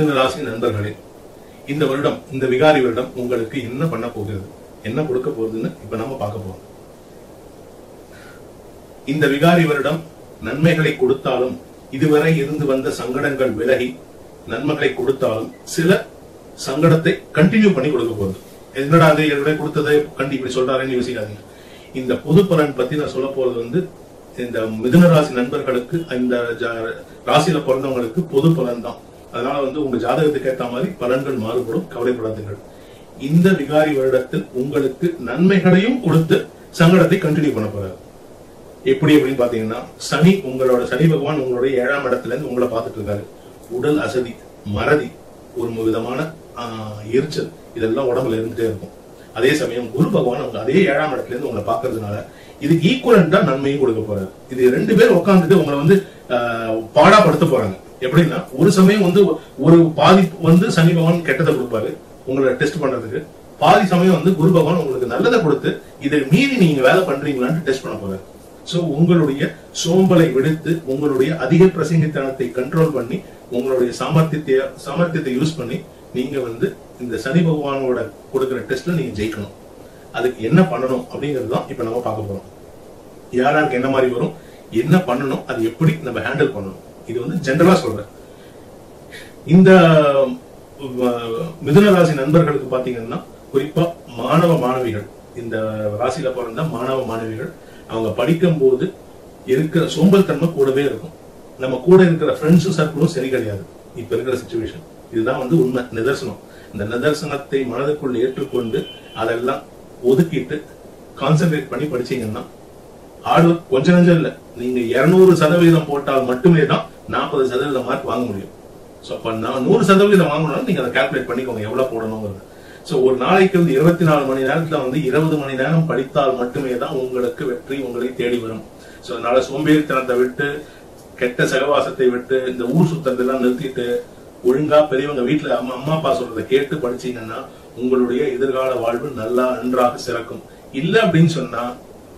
மிதுன ராசி நண்பர்களே இந்த வருடம் இந்த விகாரி வருடம் உங்களுக்கு என்ன பண்ண போகிறது? என்ன கொடுக்க போகுதுன்னு இப்ப நம்ம பார்க்க போறோம். இந்த விகாரி வருடம் நன்மைகளை கொடுத்தாலும் இதுவரை இருந்து வந்த சங்கடங்கள் விலகி நன்மைகளை கொடுத்தாலும் சில சங்கடத்தை கண்டினியூ பண்ணி கொடுக்க போகுது. என்னடா அது என்னுடைய கொடுத்ததை கண்டி இப்படி சொல்றாருன்னு யோசிக்காதீங்க. இந்த பொது பலன் பத்தி நான் சொல்ல போறது வந்து இந்த மிதுன ராசி நண்பர்களுக்கு இந்த ராசியில பிறந்தவங்களுக்கு பொது பலன் தான் அதனால வந்து உங்க ஜாதகத்துக்கு ஏத்த மாதிரி பலன்கள் மாறுபடும் கவலைப்படாதீர்கள். இந்த விகாரி வருடத்தில் உங்களுக்கு நன்மைகளையும் கொடுத்து சங்கடத்தை கண்டினியூ பண்ண போறாரு. எப்படி அப்படின்னு பாத்தீங்கன்னா சனி உங்களோட சனி பகவான் உங்களுடைய ஏழாம் இடத்துல இருந்து உங்களை பார்த்துட்டு இருக்காரு. உடல் அசதி மறதி ஒரு விதமான ஆஹ், எரிச்சல் இதெல்லாம் உடம்புல இருந்துட்டே இருக்கும். அதே சமயம் குரு பகவான் அவங்க அதே ஏழாம் இடத்துல இருந்து உங்களை பாக்குறதுனால இது ஈக்குவலண்டா நன்மையும் கொடுக்க போறாரு. இது ரெண்டு பேர் உட்காந்துட்டு உங்களை வந்து ஆஹ், பாடாப்படுத்த போறாங்க. எப்படின்னா ஒரு சமயம் வந்து ஒரு பாதி வந்து சனி பகவான் கெட்டதை கொடுப்பாரு. உங்களை டெஸ்ட் பண்றதுக்கு. பாதி சமயம் வந்து குரு பகவான் உங்களுக்கு நல்லதை கொடுத்து இதை மீறி நீங்க வேலை பண்றீங்களான்னு டெஸ்ட் பண்ண போறாரு. சோ உங்களுடைய சோம்பலை விடுத்து உங்களுடைய அதிக பிரசங்கித்தனத்தை கண்ட்ரோல் பண்ணி உங்களுடைய சாமர்த்தியத்தை சாமர்த்தியத்தை யூஸ் பண்ணி நீங்க வந்து இந்த சனி பகவானோட கொடுக்குற டெஸ்ட்ல நீங்க ஜெயிக்கணும். அதுக்கு என்ன பண்ணணும் அப்படிங்கிறது தான் இப்ப நம்ம பார்க்க போறோம். யாராருக்கு என்ன மாதிரி வரும் என்ன பண்ணணும் அது எப்படி நம்ம ஹேண்டில் பண்ணணும். இது வந்து ஜென்ரலா சொல்றேன். இந்த மிதுன ராசி நண்பர்களுக்கு பாத்தீங்கன்னா குறிப்பா மாணவ மாணவிகள் இந்த ராசியில பிறந்த மாணவ மாணவிகள் அவங்க படிக்கும் போது இருக்கிற சோம்பல் தன்மை கூடவே இருக்கும். நம்ம கூட இருக்கிற ஃப்ரெண்ட்ஸும் சர்க்கிளும் சரி கிடையாது. இப்ப இருக்கிற சுச்சுவேஷன் இதுதான் வந்து உண்மை நிதர்சனம். இந்த நிதர்சனத்தை மனதுக்குள் ஏற்றுக்கொண்டு அதெல்லாம் ஒதுக்கிட்டு கான்சென்ட்ரேட் பண்ணி படிச்சீங்கன்னா ஆடு கொஞ்ச நஞ்சம் இல்லை. நீங்க 200 சதவீதம் போட்டால் மட்டுமே தான் நாற்பது சதவீதம் மார்க் வாங்க முடியும். சோ அப்ப நான் நூறு சதவீதம் வாங்கணும்னா நீங்க அதை கால்குலேட் பண்ணிக்கோங்க எவ்வளவு போடணுங்கிறது. சோ ஒரு நாளைக்கு வந்து இருபத்தி நாலு மணி நேரத்துல வந்து இருபது மணி நேரம் படித்தால் மட்டுமே தான் உங்களுக்கு வெற்றி உங்களை தேடி வரும். ஸோ அதனால சோம்பேறித்தனத்தை விட்டு கெட்ட சகவாசத்தை விட்டு இந்த ஊர் சுத்தறதெல்லாம் நிறுத்திட்டு ஒழுங்கா பெரியவங்க வீட்டுல அம்மா அம்மா அப்பா சொல்றதை கேட்டு படிச்சீங்கன்னா உங்களுடைய எதிர்கால வாழ்வு நல்லா நன்றாக சிறக்கும். இல்ல அப்படின்னு சொன்னா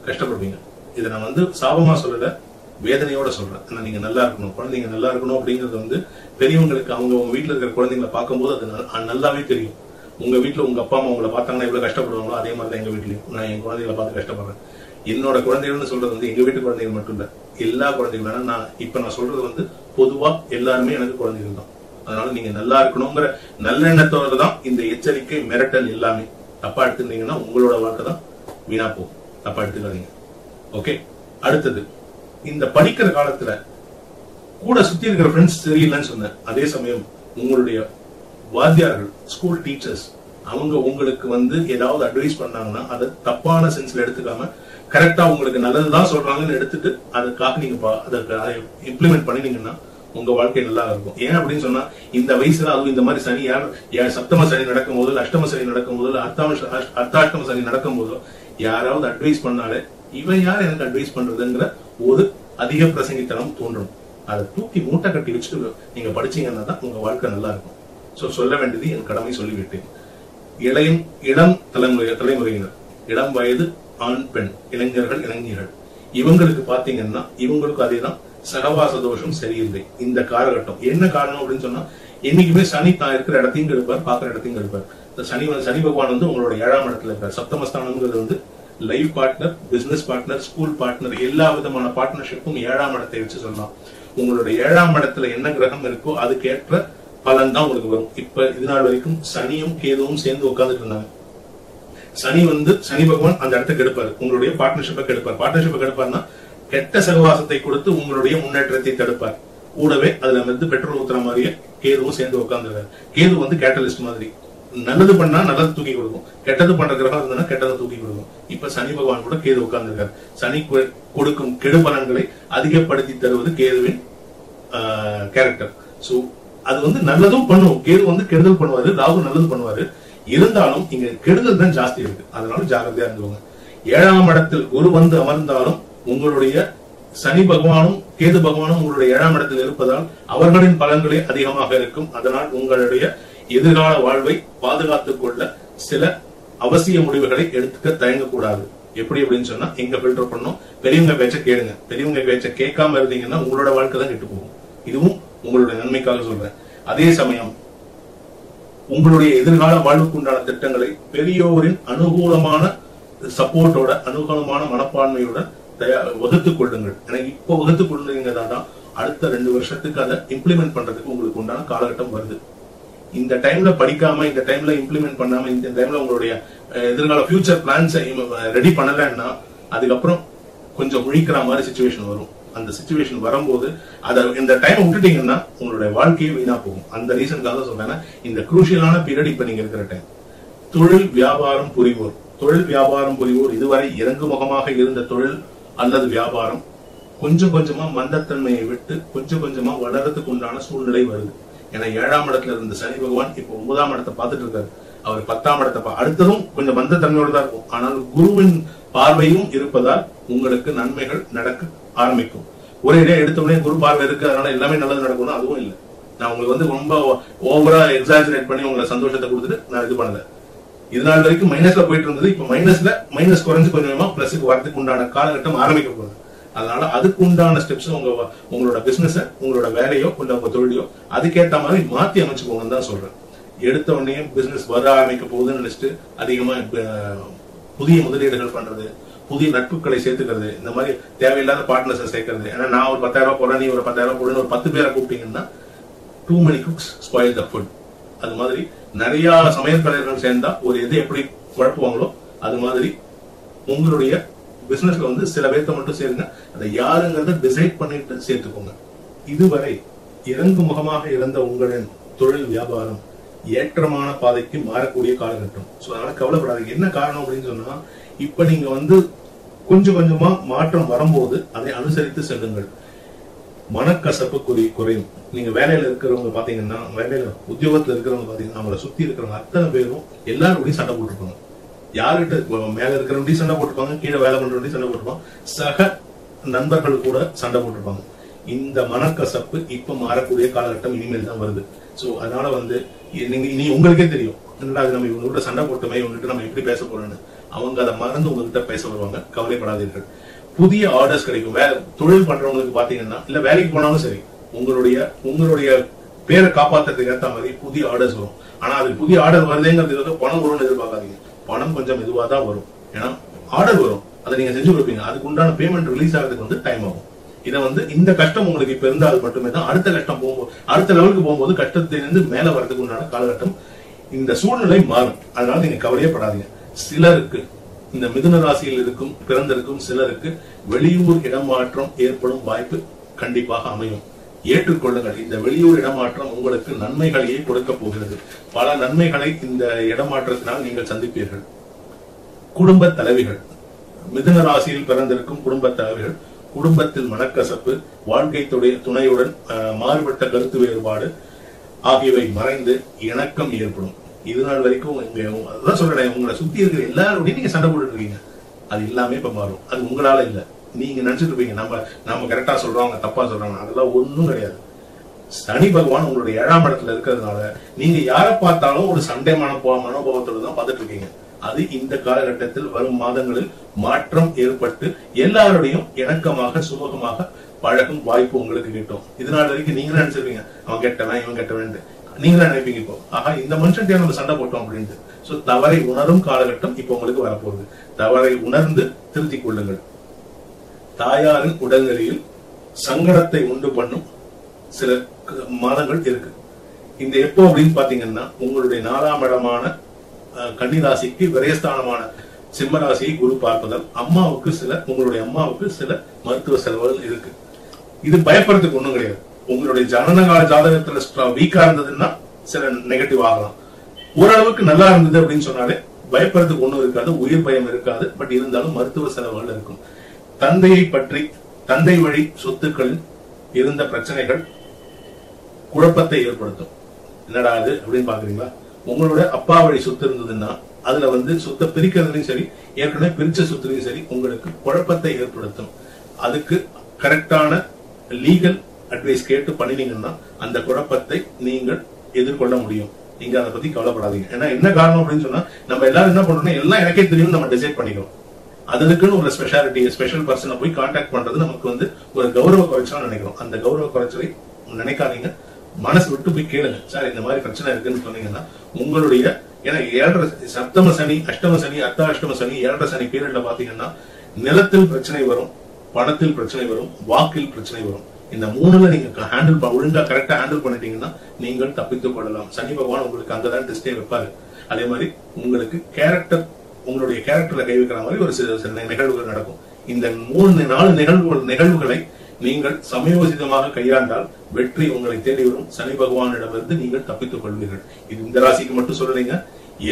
கஷ்டப்படுவீங்க. இதை நான் வந்து சாபமா சொல்லலை. வேதனையோட சொல்றேன். ஆனா நீங்க நல்லா இருக்கணும். குழந்தைங்க நல்லா இருக்கணும் அப்படிங்கிறது வந்து பெரியவங்களுக்கு அவங்க உங்க வீட்டுல இருக்கிற குழந்தைங்களை பார்க்கும்போது அது நல்லாவே தெரியும். உங்க வீட்டுல உங்க அப்பா அம்மா உங்களை பார்த்தாங்கன்னா எவ்வளவு கஷ்டப்படுவாங்களோ அதே மாதிரி தான் எங்க வீட்லயும். நான் என் குழந்தைகளை பார்த்து கஷ்டப்படுறேன். என்னோட குழந்தைகள்னு சொல்றது வந்து எங்க வீட்டு குழந்தைகள் மட்டும் இல்ல எல்லா குழந்தைகளும். நான் இப்ப நான் சொல்றது வந்து பொதுவா எல்லாருமே எனக்கு குழந்தைகள் தான். அதனால நீங்க நல்லா இருக்கணுங்கிற நல்லெண்ணத்தோட தான் இந்த எச்சரிக்கை மிரட்டல் எல்லாமே. தப்பா எடுத்துருந்தீங்கன்னா உங்களோட வாழ்க்கை தான் வீணா போகும். தப்பா எடுத்துக்காதீங்க. ஓகே? அடுத்தது. இந்த படிக்கிற காலத்துல கூட சுத்தி இருக்கிற ஃப்ரெண்ட்ஸ் தெரியலன்னு சொன்னேன் அதே சமயம் உங்களுடைய வாத்தியார்கள் ஸ்கூல் டீச்சர்ஸ் அவங்க உங்களுக்கு வந்து ஏதாவது அட்வைஸ் பண்ணாங்கன்னா அதை தப்பான சென்ஸ்ல எடுத்துக்காம கரெக்டா உங்களுக்கு நல்லதுதான் சொல்றாங்கன்னு எடுத்துட்டு அதுக்காக நீங்க அதற்கு அதை இம்ப்ளிமெண்ட் பண்ணினீங்கன்னா உங்க வாழ்க்கை நல்லா இருக்கும். ஏன் அப்படின்னு சொன்னா இந்த வயசுல அதுவும் இந்த மாதிரி சனி யார் சப்தம சனி நடக்கும் போது அஷ்டம சனி நடக்கும் போது அர்த்தாம அர்த்தாஷ்டம சனி நடக்கும் போதோ யாராவது அட்வைஸ் பண்ணாலே இவன் யார் எனக்கு அட்வைஸ் பண்றதுங்கிற ஒரு அதிக பிரசங்கித்தனம் தோன்றும். அதை தூக்கி மூட்டை கட்டி வச்சுட்டு நீங்க படிச்சீங்கன்னா தான் உங்க வாழ்க்கை நல்லா இருக்கும். ஸோ சொல்ல வேண்டியது என் கடமை சொல்லிவிட்டேன். இளையும் இளம் தலைமுறை தலைமுறையினர் இளம் வயது ஆண் பெண் இளைஞர்கள் இளைஞர்கள் இவங்களுக்கு பாத்தீங்கன்னா இவங்களுக்கும் அதேதான் சகவாச தோஷம் சரியில்லை. இந்த காலகட்டம். என்ன காரணம் அப்படின்னு சொன்னா என்னைக்குமே சனி தான் இருக்கிற இடத்தையும் கெடுப்பார் பாக்குற இடத்தையும் கெடுப்பார் இந்த சனி சனி பகவான் வந்து உங்களோட ஏழாம் இடத்துல இருக்கார். சப்தமஸ்தானம்ங்கிறது வந்து life partner business partner school partner எல்லா விதமான பார்ட்னர்ஷிப்பும் ஏழாம் இடத்தை வச்சு சொல்லலாம் உங்களோட ஏழாம் இடத்துல என்ன கிரகம் இருக்கோ அதுக்கேற்ற பலன் தான் உங்களுக்கு வரும். இப்ப இது நாள் வரைக்கும் சனியும் கேதுவும் சேர்ந்து உட்காந்துட்டு இருந்தாங்க. சனி வந்து சனி பகவான் அந்த இடத்தை கெடுப்பாரு. உங்களுடைய பார்ட்னர்ஷிப்பை கெடுப்பார். பார்ட்னர்ஷிப்பை கெடுப்பார்னா கெட்ட சகவாசத்தை கொடுத்து உங்களுடைய முன்னேற்றத்தை தடுப்பார். கூடவே அதுல வந்து பெட்ரோல் ஊத்துற மாதிரியே கேதுவும் சேர்ந்து உட்காந்துருக்காரு கேது வந்து கேட்டலிஸ்ட் மாதிரி. நல்லது பண்ணா நல்லது தூக்கி கொடுக்கும். கெட்டது பண்ற கிரகம் இருந்ததுன்னா கெட்டதை தூக்கி கொடுக்கும். இப்ப சனி பகவான் கூட கேது உட்கார்ந்துருக்காரு. சனி கொடுக்கும் கெடு பலன்களை அதிகப்படுத்தி தருவது கேதுவின் கேரக்டர் சோ அது வந்து நல்லதும் பண்ணும். கேது வந்து கெடுதல் பண்ணுவாரு ராகு நல்லது பண்ணுவாரு. இருந்தாலும் இங்க கெடுதல் தான் ஜாஸ்தி இருக்கு. அதனால ஜாகிரதையா இருந்துவாங்க ஏழாம் இடத்தில் குரு வந்து அமர்ந்தாலும் உங்களுடைய சனி பகவானும் கேது பகவானும் உங்களுடைய ஏழாம் இடத்தில் இருப்பதால் அவர்களின் பலன்களே அதிகமாக இருக்கும். அதனால் உங்களுடைய எதிர்கால வாழ்வை பாதுகாத்துக் கொள்ள சில அவசிய முடிவுகளை எடுத்துக்க தயங்கக்கூடாது. எப்படி அப்படின்னு சொன்னா எங்க ஃபில்டர் பண்ணோம்? பெரியவங்க பேச்ச கேளுங்க. பெரியவங்க பேச்ச கேட்காம இருந்தீங்கன்னா உங்களோட வாழ்க்கை தான் கெட்டு போகும். இதுவும் உங்களுடைய நன்மைக்காக சொல்றேன். அதே சமயம் உங்களுடைய எதிர்கால வாழ்வுக்குண்டான திட்டங்களை பெரியோரின் அனுகூலமான சப்போர்ட்டோட அனுகூலமான மனப்பான்மையோட தயார் வகுத்துக் கொள்ளுங்கள். எனக்கு இப்போ வகுத்துக் கொள்ளுங்க தான் அடுத்த ரெண்டு வருஷத்துக்கு அதை இம்ப்ளிமெண்ட் பண்றதுக்கு உங்களுக்கு உண்டான காலகட்டம் வருது. இந்த டைம்ல படிக்காம இந்த டைம்ல இம்ப்ளிமெண்ட் பண்ணாம இந்த டைம்ல உங்களுடைய எதிர்கால ஃபியூச்சர் பிளான்ஸ் ரெடி பண்ணலன்னா அதுக்கப்புறம் கொஞ்சம் முழிக்கிற மாதிரி சுச்சுவேஷன் வரும். அந்த சுச்சுவேஷன் வரும்போது அதை இந்த டைம் விட்டுட்டீங்கன்னா உங்களுடைய வாழ்க்கையே வீணா போகும். அந்த ரீசனுக்காக தான் சொல்றேன். இந்த குரூஷியலான பீரியட் இப்ப நீங்க இருக்கிற டைம் தொழில் வியாபாரம் புரிவோர். தொழில் வியாபாரம் புரிவோர் இதுவரை இறங்குமுகமாக இருந்த தொழில் அல்லது வியாபாரம் கொஞ்சம் கொஞ்சமா மந்தத்தன்மையை விட்டு கொஞ்சம் கொஞ்சமா வளர்றதுக்கு உண்டான சூழ்நிலை வருது. ஏன்னா ஏழாம் இடத்துல இருந்த சனி பகவான் இப்போ ஒன்பதாம் இடத்தை பார்த்துட்டு இருக்காரு. அவர் பத்தாம் இடத்தை பா- அடுத்ததும் கொஞ்சம் மந்தத்தன்மையோட தான் இருக்கும். ஆனால் குருவின் பார்வையும் இருப்பதால் உங்களுக்கு நன்மைகள் நடக்க ஆரம்பிக்கும். ஒரே இடையே எடுத்த உடனே குரு பார்வை இருக்கு அதனால எல்லாமே நல்லது நடக்கும்னு அதுவும் இல்லை. நான் உங்களுக்கு வந்து ரொம்ப ஓவரா எக்ஸாஜினேட் பண்ணி உங்களை சந்தோஷத்தை கொடுத்துட்டு நான் இது பண்ணல. இது நாள் வரைக்கும் மைனஸ்ல போயிட்டு இருந்தது இப்ப மைனஸ்ல மைனஸ் குறைஞ்சு கொஞ்சமா பிளஸுக்கு வரதுக்கு உண்டான காலகட்டம் ஆரம்பிக்க போகுது. அதனால அதுக்கு உண்டான ஸ்டெப்ஸ் உங்க உங்களோட பிசினஸ உங்களோட வேலையோ இல்ல உங்க தொழிலையோ அதுக்கேத்த மாதிரி மாத்தி அமைச்சுக்கோங்கன்னு தான் சொல்றேன். எடுத்த உடனே பிசினஸ் வர ஆரம்பிக்க போகுதுன்னு நினைச்சிட்டு அதிகமா புதிய முதலீடுகள் பண்றது புதிய நட்புகளை சேர்த்துக்கிறது இந்த மாதிரி தேவையில்லாத பார்ட்னர்ஸை சேர்க்கறது. ஏன்னா நான் ஒரு பத்தாயிரம் ரூபாய் நீ ஒரு பத்தாயிரம் ரூபாய் போடுன்னு ஒரு பத்து பேரை கூப்பிட்டீங்கன்னா too many cooks spoil the food அது மாதிரி நிறைய சமையல் கலைஞர்கள் சேர்ந்தா ஒரு எது எப்படி குழப்புவாங்களோ அது மாதிரி உங்களுடைய பிசினஸ்ல வந்து சில பேர்த்த மட்டும் சேருங்க. அதை யாருங்கிறத டிசைட் பண்ணிட்டு சேர்த்துக்கோங்க. இதுவரை இறங்கு முகமாக இறந்த உங்களின் தொழில் வியாபாரம் ஏற்றமான பாதைக்கு மாறக்கூடிய காலகட்டம். சோ அதனால கவலைப்படாதீங்க. என்ன காரணம் அப்படின்னு சொன்னா இப்ப நீங்க வந்து கொஞ்சம் கொஞ்சமா மாற்றம் வரும்போது அதை அனுசரித்து செல்லுங்கள். மனக்கசப்பு குறி குறையும். நீங்க வேலையில இருக்கிறவங்க பாத்தீங்கன்னா வேலையில உத்தியோகத்துல இருக்கிறவங்க பாத்தீங்கன்னா அவங்கள சுத்தி இருக்கிறவங்க அத்தனை பேரும் எல்லாரோடையும் சண்டை போட்டுருப்பாங்க. யாருகிட்ட மேல இருக்கிறவங்க சண்டை போட்டுப்பாங்க கீழே வேலை பண்றவங்க சண்டை போட்டுப்பாங்க. சக நண்பர்கள் கூட சண்டை போட்டுருப்பாங்க இந்த மனக்கசப்பு இப்ப மாறக்கூடிய காலகட்டம் இனிமேல் தான் வருது. சோ அதனால வந்து நீங்க இனி உங்களுக்கே தெரியும். என்னடா இது நம்ம இவங்ககிட்ட சண்டை போட்டுமே இவங்ககிட்ட நம்ம எப்படி பேச போறோம்னு. அவங்க அதை மறந்து உங்ககிட்ட பேச வருவாங்க. கவலைப்படாதீர்கள். புதிய ஆர்டர்ஸ் கிடைக்கும். வேலை தொழில் பண்றவங்களுக்கு பாத்தீங்கன்னா இல்ல வேலைக்கு போனாலும் சரி உங்களுடைய உங்களுடைய பேரை காப்பாத்துறதுக்கு ஏற்ற மாதிரி புதிய ஆர்டர்ஸ் வரும். ஆனா அது புதிய ஆர்டர் வருதுங்கிறது பணம் வரும்னு எதிர்பார்க்காதீங்க. பணம் கொஞ்சம் மெதுவா தான் வரும். ஏன்னா ஆர்டர் வரும். அதை நீங்க செஞ்சு கொடுப்பீங்க. அதுக்கு உண்டான பேமெண்ட் ரிலீஸ் ஆகிறதுக்கு வந்து டைம் ஆகும். இதை வந்து இந்த கஷ்டம் உங்களுக்கு இப்ப இருந்தால் மட்டுமே தான் அடுத்த கஷ்டம் போகும்போது அடுத்த லெவலுக்கு போகும்போது கஷ்டத்திலிருந்து மேல வரதுக்கு உண்டான காலகட்டம் இந்த சூழ்நிலை மாறும். அதனால நீங்க கவலையே படாதீங்க. சிலருக்கு இந்த மிதுன ராசியில் இருக்கும் பிறந்திருக்கும் சிலருக்கு வெளியூர் இடமாற்றம் ஏற்படும் வாய்ப்பு கண்டிப்பாக அமையும். ஏற்றுக்கொள்ளுங்கள். இந்த வெளியூர் இடமாற்றம் உங்களுக்கு நன்மைகளையே கொடுக்க போகிறது. பல நன்மைகளை இந்த இடமாற்றத்தினால் நீங்கள் சந்திப்பீர்கள். குடும்ப தலைவிகள். மிதுன ராசியில் பிறந்திருக்கும் குடும்ப தலைவிகள் குடும்பத்தில் மனக்கசப்பு வாழ்க்கை துணையுடன் அஹ், மாறுபட்ட கருத்து வேறுபாடு ஆகியவை மறைந்து இணக்கம் ஏற்படும். இது நாள் வரைக்கும் இங்க அதான் சொல்றேன் உங்களை சுத்தி இருக்கிற எல்லாரோடையும் நீங்க சண்டை போட்டுட்டு இருக்கீங்க. அது எல்லாமே இப்ப மாறும். அது உங்களால இல்லை. நீங்க நினைச்சிட்டு இருப்பீங்க நம்ம நம்ம கரெக்டா சொல்றோம் அவங்க தப்பா சொல்றாங்க அதெல்லாம் ஒண்ணும் கிடையாது. சனி பகவான் உங்களுடைய ஏழாம் இடத்துல இருக்கிறதுனால நீங்க யாரை பார்த்தாலும் ஒரு சண்டை மனப்போ மனோபாவத்தோட தான் பார்த்துட்டு இருக்கீங்க. அது இந்த காலகட்டத்தில் வரும் மாதங்களில் மாற்றம் ஏற்பட்டு எல்லாரோடையும் இணக்கமாக சுமூகமாக பழகும் வாய்ப்பு உங்களுக்கு கிட்டும். இதனால வரைக்கும் நீங்களே நினைச்சிருப்பீங்க. அவன் கெட்டவன் இவன் கெட்டவன் நீங்களே நினைப்பீங்க இப்போ. ஆஹா இந்த மனுஷன்ட்டே நம்ம சண்டை போட்டோம் அப்படின்ட்டு. சோ தவறை உணரும் காலகட்டம் இப்போ உங்களுக்கு வரப்போகுது. தவறை உணர்ந்து திருத்திக் கொள்ளுங்கள். தாயாரின் உடல்நிலையில் சங்கடத்தை உண்டு பண்ணும் சில மாதங்கள் இருக்கு. இந்த எப்போ அப்படின்னு பாத்தீங்கன்னா உங்களுடைய நாலாம் இடமான கன்னிராசிக்கு விரயஸ்தானமான சிம்மராசியை குரு பார்ப்பதால் அம்மாவுக்கு சில உங்களுடைய அம்மாவுக்கு சில மருத்துவ செலவுகள் இருக்கு. இது பயப்படுறதுக்கு ஒண்ணும் கிடையாது. உங்களுடைய ஜனனகால ஜாதகத்துல வீக்கா இருந்ததுன்னா சில நெகட்டிவ் ஆகலாம். ஓரளவுக்கு நல்லா இருந்தது அப்படின்னு சொன்னாலே பயப்படுறதுக்கு ஒண்ணும் இருக்காது உயிர் பயம் இருக்காது பட் இருந்தாலும் மருத்துவ செலவுகள் இருக்கும். தந்தையை பற்றி தந்தை வழி சொத்துக்கள் இருந்த பிரச்சனைகள் குழப்பத்தை ஏற்படுத்தும். என்னடா அது அப்படின்னு பாக்குறீங்களா உங்களோட அப்பா வழி சொத்து இருந்ததுன்னா அதுல வந்து சொத்தை பிரிக்கிறதுலையும் சரி ஏற்கனவே பிரிச்ச சொத்துலையும் சரி உங்களுக்கு குழப்பத்தை ஏற்படுத்தும். அதுக்கு கரெக்டான லீகல் அட்வைஸ் கேட்டு பண்ணினீங்கன்னா அந்த குழப்பத்தை நீங்கள் எதிர்கொள்ள முடியும். நீங்க அதை பத்தி கவலைப்படாதீங்க. ஏன்னா என்ன காரணம் அப்படின்னு சொன்னா நம்ம எல்லாரும் என்ன பண்றோம்னா எல்லாம் எனக்கே தெரியும் நம்ம டிசைட் பண்ணிக்கிறோம். அதுக்குன்னு ஒரு ஸ்பெஷாலிட்டி ஸ்பெஷல் பர்சனை போய் காண்டாக்ட் பண்றது நமக்கு வந்து ஒரு கௌரவ குறைச்சலா நினைக்கிறோம். அந்த கௌரவ குறைச்சலை நினைக்காதீங்க. மனசு விட்டு போய் கேளுங்க. சார் இந்த மாதிரி பிரச்சனை இருக்குன்னு சொன்னீங்கன்னா உங்களுடைய ஏன்னா ஏழரை சப்தம சனி அஷ்டம சனி அர்த்தாஷ்டம சனி ஏழரை சனி பீரியட்ல பாத்தீங்கன்னா நிலத்தில் பிரச்சனை வரும் பணத்தில் பிரச்சனை வரும் வாக்கில் பிரச்சனை வரும். இந்த மூணுல நீங்க ஹேண்டில் ஒழுங்கா கரெக்டா ஹேண்டில் பண்ணிட்டீங்கன்னா நீங்கள் தப்பித்துக் கொள்ளலாம். சனி பகவான் உங்களுக்கு அங்கதான் டெஸ்டே வைப்பாரு. அதே மாதிரி உங்களுக்கு கேரக்டர் உங்களுடைய கேரக்டர்ல கை வைக்கிற மாதிரி ஒரு சில சில நிகழ்வுகள் நடக்கும். இந்த மூணு நாலு நிகழ்வுகள் நிகழ்வுகளை நீங்கள் சமயோசிதமாக கையாண்டால் வெற்றி உங்களை தேடி வரும் சனி பகவானிடமிருந்து நீங்கள் தப்பித்துக் கொள்வீர்கள். இது இந்த ராசிக்கு மட்டும் சொல்லலைங்க.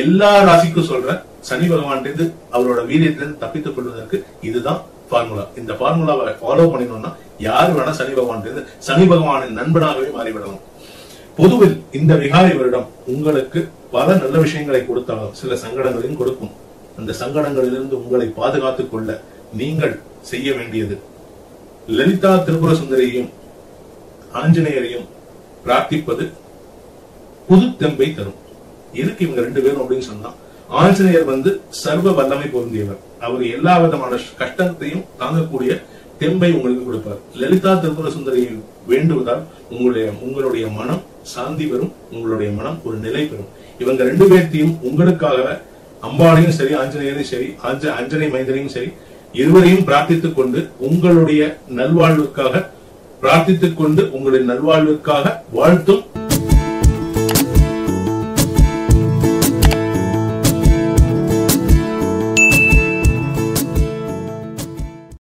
எல்லா ராசிக்கும் சொல்ற சனி பகவான்கிட்ட அவரோட வீரியத்திலிருந்து தப்பித்துக் கொள்வதற்கு இதுதான் ஃபார்முலா இந்த ஃபார்முலாவை ஃபாலோ பண்ணினோம்னா யார் வேணா சனி பகவான் சனி பகவானின் நண்பனாகவே மாறிவிடலாம். பொதுவில் இந்த விகாரி வருடம் உங்களுக்கு பல நல்ல விஷயங்களை கொடுத்தாலும் சில சங்கடங்களையும் கொடுக்கும். அந்த சங்கடங்களிலிருந்து உங்களை பாதுகாத்துக் கொள்ள நீங்கள் செய்ய வேண்டியது. லலிதா திரிபுர சுந்தரியையும் ஆஞ்சநேயரையும் பிரார்த்திப்பது புது தெம்பை தரும். எதுக்கு இவங்க ரெண்டு பேரும் அப்படின்னு சொன்னா ஆஞ்சநேயர் வந்து சர்வ வல்லமை பொருந்தியவர். அவர் எல்லா விதமான கஷ்டத்தையும் தாங்கக்கூடிய தெம்பை உங்களுக்கு கொடுப்பார். லலிதா திரிபுர சுந்தரியை வேண்டுவதால் உங்களுடைய உங்களுடைய மனம் சாந்தி பெறும் உங்களுடைய மனம் ஒரு நிலை பெறும். இவங்க ரெண்டு பேர்த்தையும் உங்களுக்காக அம்பாளையும் சரி ஆஞ்சநேயரையும் சரி ஆஞ்ச அஞ்சனை மைந்தனையும் சரி இருவரையும் பிரார்த்தித்துக் கொண்டு உங்களுடைய நல்வாழ்வுக்காக பிரார்த்தித்துக் கொண்டு உங்களுடைய நல்வாழ்வுக்காக வாழ்த்தும்